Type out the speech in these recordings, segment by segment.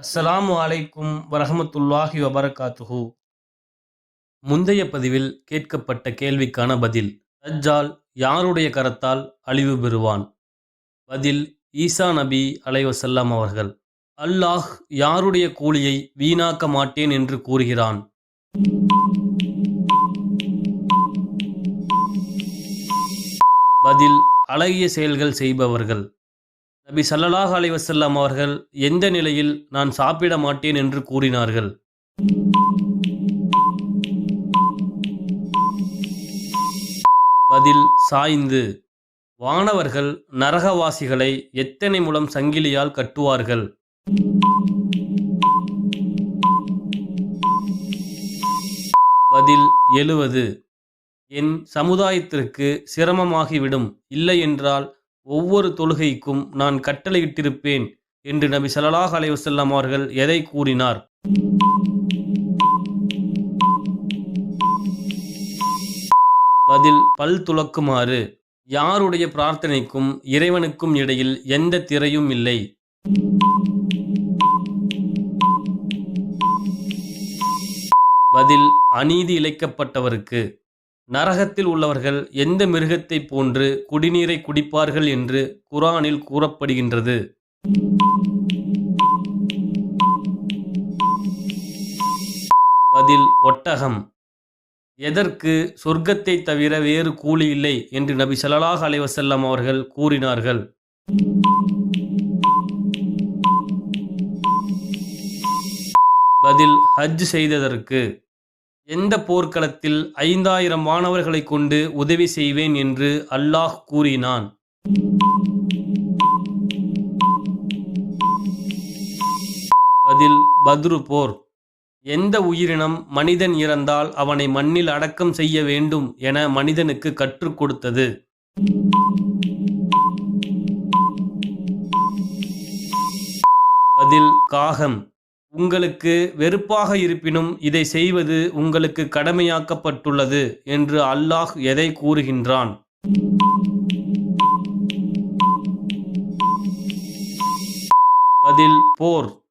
அஸ்ஸலாமு அலைக்கும் வரஹமத்துல்லாஹி வபரகாத்துஹு. முந்தைய பதிவில் கேட்கப்பட்ட கேள்விக்கான பதில் தஜ்ஜால் யாருடைய கரத்தால் அழிவு பெறுவான்? பதில் ஈசா நபி அலைவசல்லாம் அவர்கள். அல்லாஹ் யாருடைய கூலியை வீணாக்க மாட்டேன் என்று கூறுகிறான்? பதில் அழகிய செயல்கள் செய்பவர்கள். நபி ஸல்லல்லாஹு அலைஹி வஸல்லம் அவர்கள் எந்த நிலையில் நான் சாப்பிட மாட்டேன்? என்று கூறினார்கள். பதில் சாய்ந்து. வானவர்கள் நரகவாசிகளை எத்தனை முலம் சங்கிலியால் கட்டுவார்கள்? பதில் எழுவது. என் சமுதாயத்திற்கு சிரமமாகிவிடும். இல்லை என்றால் ஒவ்வொரு தொழுகைக்கும் நான் கட்டளையிட்டிருப்பேன் என்று நபி ஸல்லல்லாஹு அலைவசல்லாம் அவர்கள் எதை கூறினார்? பதில் பல் துலக்குமாறு யாருடைய பிரார்த்தனைக்கும் இறைவனுக்கும் இடையில் எந்த திரையும் இல்லை. பதில் அநீதி இழைக்கப்பட்டவருக்கு. நரகத்தில் உள்ளவர்கள் எந்த மிருகத்தைப் போன்று குடிநீரை குடிப்பார்கள் என்று குரானில் கூறப்படுகின்றது. பதில் ஒட்டகம். எதற்கு சொர்க்கத்தை தவிர வேறு கூலி இல்லை என்று நபி ஸல்லல்லாஹு அலைவசல்லாம் அவர்கள் கூறினார்கள். பதில் ஹஜ் செய்ததற்கு. எந்த போர்க்களத்தில் ஐந்தாயிரம் மாணவர்களை கொண்டு உதவி செய்வேன் என்று அல்லாஹ் கூறினான். பதில் பத்ரு போர். எந்த உயிரினம் மனிதன் இறந்தால் அவனை மண்ணில் அடக்கம் செய்ய வேண்டும் என மனிதனுக்கு கற்றுக் கொடுத்தது. பதில் காகம். உங்களுக்கு வெறுப்பாக இருப்பினும் இதை செய்வது உங்களுக்கு கடமையாக்கப்பட்டுள்ளது என்று அல்லாஹ் எதை கூறுகின்றான்? பதில் போர்.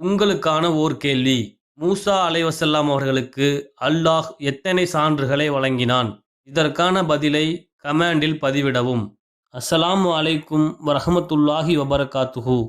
உங்களுக்கான ஓர் கேள்வி. மூசா அலைவசல்லாம் அவர்களுக்கு அல்லாஹ் எத்தனை சான்றுகளை வழங்கினான்? இதற்கான பதிலை கமாண்டில் பதிவிடவும். அஸ்ஸலாமு அலைக்கும் வரஹமத்துல்லாஹி வபரகாத்துஹூ.